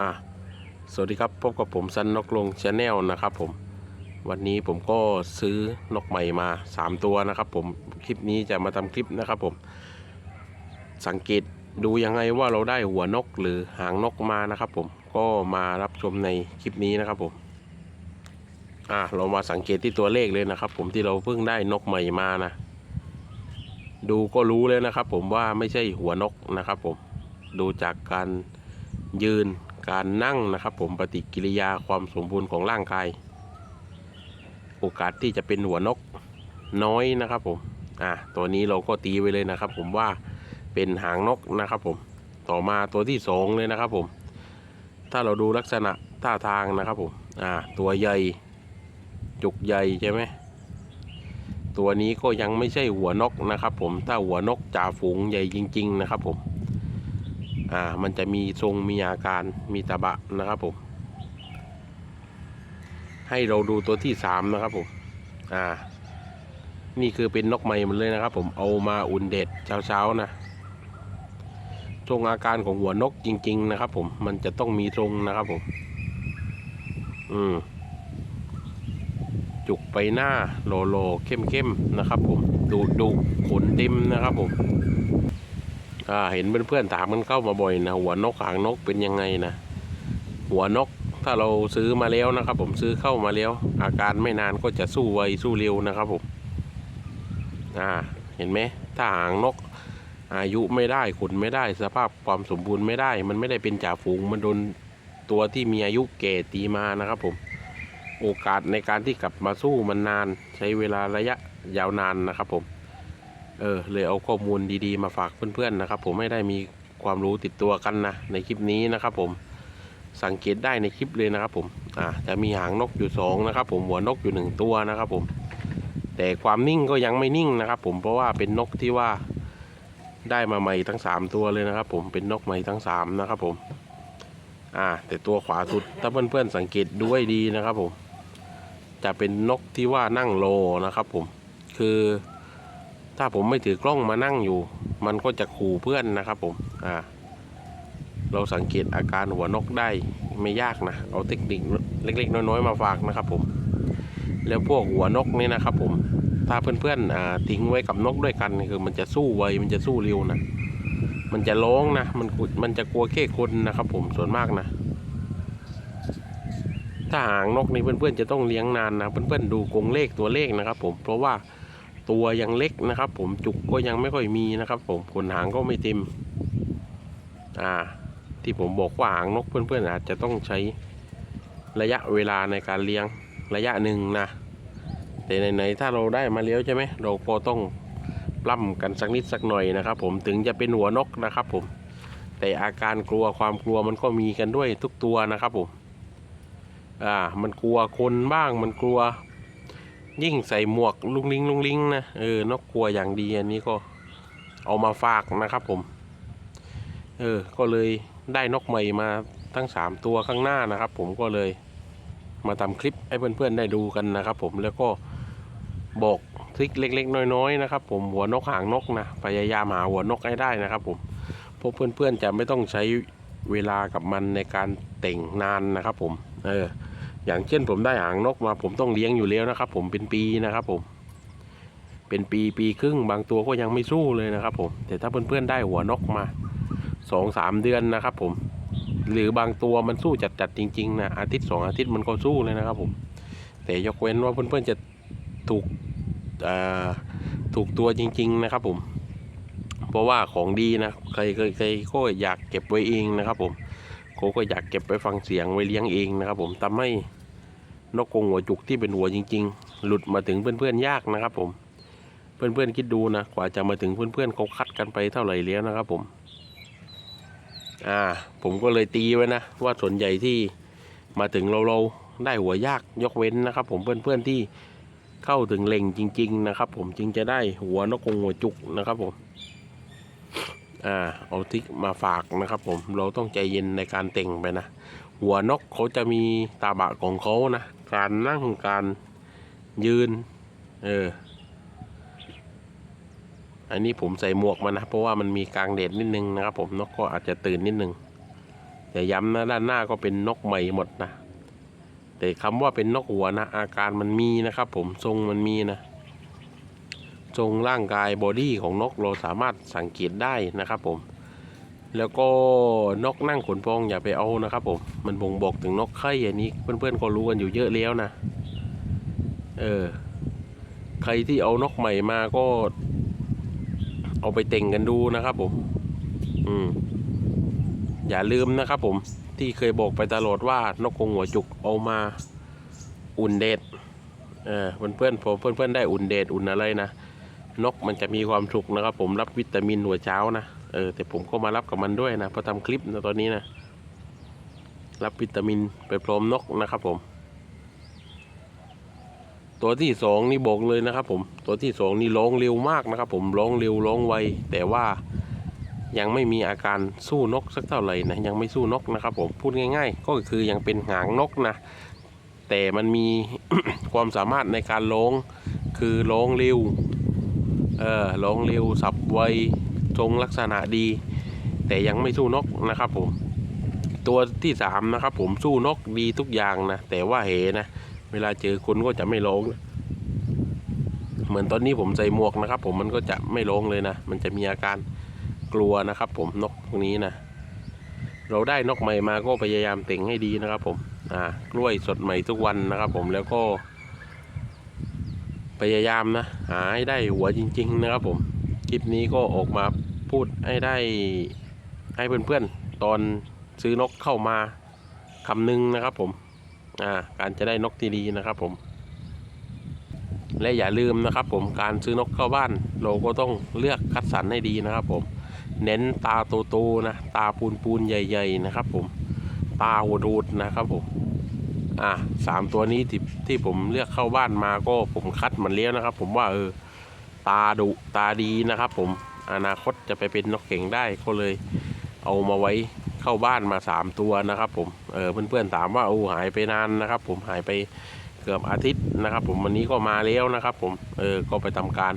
อะสวัสดีครับพบกับผมซันนกลงชาแนลนะครับผมวันนี้ผมก็ซื้อนกใหม่มา 3 ตัวนะครับผมคลิปนี้จะมาทำคลิปนะครับผมสังเกตดูยังไงว่าเราได้หัวนกหรือหางนกมานะครับผมก็มารับชมในคลิปนี้นะครับผมอะเรามาสังเกตที่ตัวเลขเลยนะครับ ผมที่เราเพิ่งได้นกใหม่มานะ ดูก็รู้เลยนะครับ ผมว่าไม่ใช่หัวนกนะครับ ผมดูจากการยืน การนั่งนะครับ ผมปฏิกิริยาความสมบูรณ์ของร่างกาย โอกาสที่จะเป็นหัวนกน้อยนะครับ ผมอะตัวนี้เราก็ตีไว้เลยนะครับ ผมว่าเป็นหางนกนะครับ ผมต่อมาตัวที่สองเลยนะครับ ผม ถ้าเราดูลักษณะท่าทางนะครับ ผมอ่าตัวใหญ่จุกใหญ่ใช่ไหมตัวนี้ก็ยังไม่ใช่หัวนกนะครับ ผมถ้าหัวนกจ่าฝูงใหญ่จริง ๆ นะครับ ผม อ่ามันจะมีทรงมีอาการมีตะบะนะครับผมให้เราดูตัวที่สามนะครับผมอ่า นี่คือเป็นนกใหม่หมันเลยนะครับ ผมเอามาอุ่นเด็ดเช้าๆนะทรงอาการของหัวนกจริง ๆ นะครับ ผมมันจะต้องมีทรงนะครับผม อืมจุกไปหน้าโลโลเข้มๆนะครับ ผมดุดุขนเต็มนะครับผม อ่าเห็นเพื่อนๆถามกันเข้ามาบ่อยนะหัวนกหางนกเป็นยังไงนะ หัวนกถ้าเราซื้อมาแล้วนะครับ ผมซื้อเข้ามาแล้ว อาการไม่นานก็จะสู้ไวสู้เร็วนะครับผมอ่าเห็นไหมถ้าหางนก อายุไม่ได้ขุนไม่ได้สภาพความสมบูรณ์ไม่ได้ มันไม่ได้เป็นจ่าฝูงมันโดนตัวที่มีอายุแก่ตีมานะครับผมโอกาสในการที่กลับมาสู้มันนาน ใช้เวลาระยะยาวนานนะครับผม เออเลยเอาข้อมูลดีๆมาฝากเพื่อนๆนะครับ ผมไม่ได้มีความรู้ติดตัวกันนะในคลิปนี้นะครับ ผมสังเกตได้ในคลิปเลยนะครับ ผมอ่าจะมีหางนกอยู่สองนะครับ ผมหัวนกอยู่หนึ่งตัวนะครับ ผม แต่ความนิ่งก็ยังไม่นิ่งนะครับ ผมเพราะว่าเป็นนกที่ว่าได้มาใหม่ทั้งสามตัวเลยนะครับ ผมเป็นนกใหม่ทั้งสามนะครับ ผมอ่าแต่ตัวขวาสุดถ้าเพื่อนๆสังเกตดูให้ดีนะครับ ผม จะเป็นนกที่ว่านั่งโลนะครับ ผมคือ ถ้าผมไม่ถือกล้องมานั่งอยู่ มันก็จะขู่เพื่อนนะครับผมอ่าเราสังเกตอาการหัวนกได้ไม่ยากนะ เอาเทคนิคเล็ก ๆ น้อย ๆ มาฝากนะครับผม แล้วพวกหัวนกนี่นะครับผม ถ้าเพื่อนๆทิ้งไว้กับนกด้วยกันคือมันจะสู้ไวมันจะสู้เร็วนะ มันจะร้องนะ มันมันจะกลัวแค่คนนะครับผมส่วนมากนะ ถ้าหางนกนี่เพื่อนๆจะต้องเลี้ยงนานนะ เพื่อนๆดูกรงเลขตัวเลขนะครับผม เพราะว่า ตัวยังเล็กนะครับ ผมจุกก็ยังไม่ค่อยมีนะครับ ผมขนหางก็ไม่เต็ม อ่า ที่ผมบอกว่าหางนกเพื่อนๆอาจจะต้องใช้ระยะเวลาในการเลี้ยงระยะหนึ่งนะ แต่ไหนๆถ้าเราได้มาแล้วใช่ไหมเราก็ต้องปล้ำกันสักนิดสักหน่อยนะครับ ผมถึงจะเป็นหัวนกนะครับ ผม แต่อาการกลัวความกลัวมันก็มีกันด้วยทุกตัวนะครับผมอ่ามันกลัวคนบ้างมันกลัว ยิ่งใส่หมวกลุงลิงลุงลิงนะเออนกกลัวอย่างดีอันนี้ก็เอามาฝากนะครับผม เออ ก็เลยได้นกใหม่มาทั้งสามตัวข้างหน้านะครับ ผมก็เลยมาทำคลิปให้เพื่อนๆได้ดูกันนะครับ ผมแล้วก็บอกทริคเล็ก ๆ น้อยๆนะครับ ผมหัวนกหางนกนะพยายามหาหัวนกให้ได้นะครับ ผมเพราะเพื่อนๆจะไม่ต้องใช้เวลากับมันในการแต่งนานนะครับ ผม เออ อย่างเช่นผมได้หางนกมาผมต้องเลี้ยงอยู่แล้วนะครับ ผมเป็นปีนะครับผม เป็นปีปีครึ่งบางตัวก็ยังไม่สู้เลยนะครับ ผม แต่ถ้าเพื่อนๆได้หัวนกมาสองสามเดือนนะครับ ผม หรือบางตัวมันสู้จัดๆจริงๆนะอาทิตย์สองอาทิตย์มันก็สู้เลยนะครับ ผม แต่ยกเว้นว่าเพื่อนๆจะถูกถูกตัวจริง ๆ นะครับ ผม เพราะว่าของดีนะใครเคยใครก็อยากเก็บไว้เองนะครับ ผมเขาก็อยากเก็บไปฟังเสียงไว้เลี้ยงเองนะครับ ผมทำให้ นกกงหัวจุกที่เป็นหัวจริง ๆ หลุดมาถึงเพื่อนๆยากนะครับ ผม เพื่อนๆคิดดูนะกว่าจะมาถึงเพื่อนๆเขาคัดกันไปเท่าไหร่แล้วนะครับ ผม อ่า ผมก็เลยตีไว้นะว่าส่วนใหญ่ที่มาถึงเราเราได้หัวยากยกเว้นนะครับ ผมเพื่อนๆที่เข้าถึงเล็งจริง ๆ นะครับ ผมจึงจะได้หัวนกกงหัวจุกนะครับ ผมอ่าเอาทิกมาฝากนะครับ ผมเราต้องใจเย็นในการแต่งไปนะหัวนกเขาจะมีตาบะของเขานะ การนั่งการยืน เออ อันนี้ผมใส่หมวกมานะ เพราะว่ามันมีกลางแดดนิดนึงนะครับ ผมนกก็อาจจะตื่นนิดนึง แต่ย้ำนะด้านหน้าก็เป็นนกใหม่หมดนะแต่คำว่าเป็นนกหัวนะ อาการมันมีนะครับ ผมทรงมันมีนะ ทรงร่างกายบอดี้ของนกเราสามารถสังเกตได้นะครับ ผม แล้วก็นกนั่งขนพองอย่าไปเอานะครับผม มันบ่งบอกถึงนกไข่อันนี้เพื่อนๆก็รู้กันอยู่เยอะแล้วนะ เออ ใครที่เอานกใหม่มาก็ เอาไปเต่งกันดูนะครับผม อืม อย่าลืมนะครับผม ที่เคยบอกไปตลอดว่านกกงหัวจุกเอามาอุ่นเดดเออเพื่อนๆพอเพื่อนๆได้อุ่นเดดอุ่นอะไรนะ นกมันจะมีความสุขนะครับ ผมรับวิตามินหัวเช้านะเออแต่ผมก็มารับกับมันด้วยนะเพอทำคลิปนะตอนนี้นะรับวิตามินไปพร้อมนกนะครับผม ตัวที่สองนี่บอกเลยนะครับ ผม ตัวที่สองนี่ร้องเร็วมากนะครับ ผมร้องเร็วร้องไวแต่ว่ายังไม่มีอาการสู้นกสักเท่าไหร่นะยังไม่สู้นกนะครับ ผมพูดง่าย ๆ ก็คือยังเป็นหางนกนะแต่มันมีความสามารถในการร้องคือร้องเร็ว เออร้องเร็วสับไวทรงลักษณะดี แต่ยังไม่สู้นกนะครับผม ตัวที่สามนะครับผมสู้นกดีทุกอย่างนะแต่ว่าเหนะ เวลาเจอคนก็จะไม่ร้องนะเหมือนตอนนี้ผมใส่หมวกนะครับ ผมมันก็จะไม่ร้องเลยนะ มันจะมีอาการกลัวนะครับผมนกพวกนี้นะเราได้นกใหม่มาก็พยายามเต่งให้ดีนะครับผม อ่ากล้วยสดใหม่ทุกวันนะครับผมแล้วก็ พยายามนะ หาให้ได้หัวจริง ๆ นะครับผม คลิปนี้ก็ออกมาพูดให้ได้ให้เพื่อนๆ ตอนซื้อนกเข้ามาคำหนึงนะครับผม อ่า การจะได้นกที่ดีนะครับผม และอย่าลืมนะครับผม การซื้อนกเข้าบ้าน เราก็ต้องเลือกคัดสรรให้ดีนะครับผม เน้นตาโตๆนะ ตาปูนปูนๆใหญ่ ๆ นะครับผม ตาหูดูดนะครับผม อ่าสามตัวนี้ที่ ที่ผมเลือกเข้าบ้านมาก็ผมคัดมันเลี้ยวนะครับ ผมว่าเออตาดุตาดีนะครับ ผมอนาคตจะไปเป็นนกเก่งได้ก็เลย เอามาไว้เข้าบ้านมาสามตัวนะครับ ผมเออเพื่อนๆถามว่าโอ้หายไปนานนะครับ ผมหายไปเกือบอาทิตย์นะครับ ผมวันนี้ก็มาแล้วนะครับ ผมเออก็ไปทำการ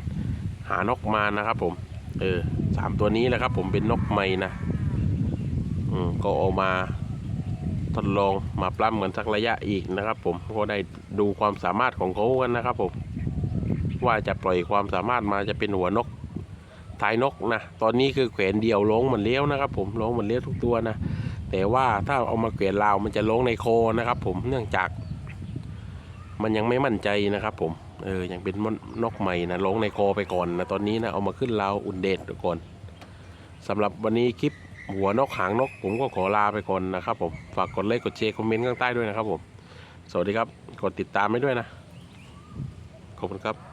หานกมานะครับ ผมเออสามตัวนี้แหละครับ ผมเป็นนกใหม่นะอืมก็เอามา ทดลองมาปล้ำกันสักระยะอีกนะครับ ผมก็ได้ดูความสามารถของเขากันนะครับผมว่าจะปล่อยความสามารถมาจะเป็นหัวนกท้ายนกนะตอนนี้คือแขวนเดี่ยวลงเหมือนเลี้ยวนะครับ ผมลงเหมือนเลี้ยวทุกตัวนะแต่ว่าถ้าเอามาแขวนลาวมันจะลงในโคนะครับ ผมเนื่องจาก มันยังไม่มั่นใจนะครับ ผมเออยังเป็นนกใหม่นะลงในโคไปก่อนนะตอนนี้นะเอามาขึ้นลาวอุ่นเดชก่อนสำหรับวันนี้คลิป หัวนกหางนกผมก็ขอลาไปก่อนนะครับผม ฝากกดไลค์กดแชร์คอมเมนต์ข้างใต้ด้วยนะครับผม สวัสดีครับ กดติดตามไว้ด้วยนะ ขอบคุณครับ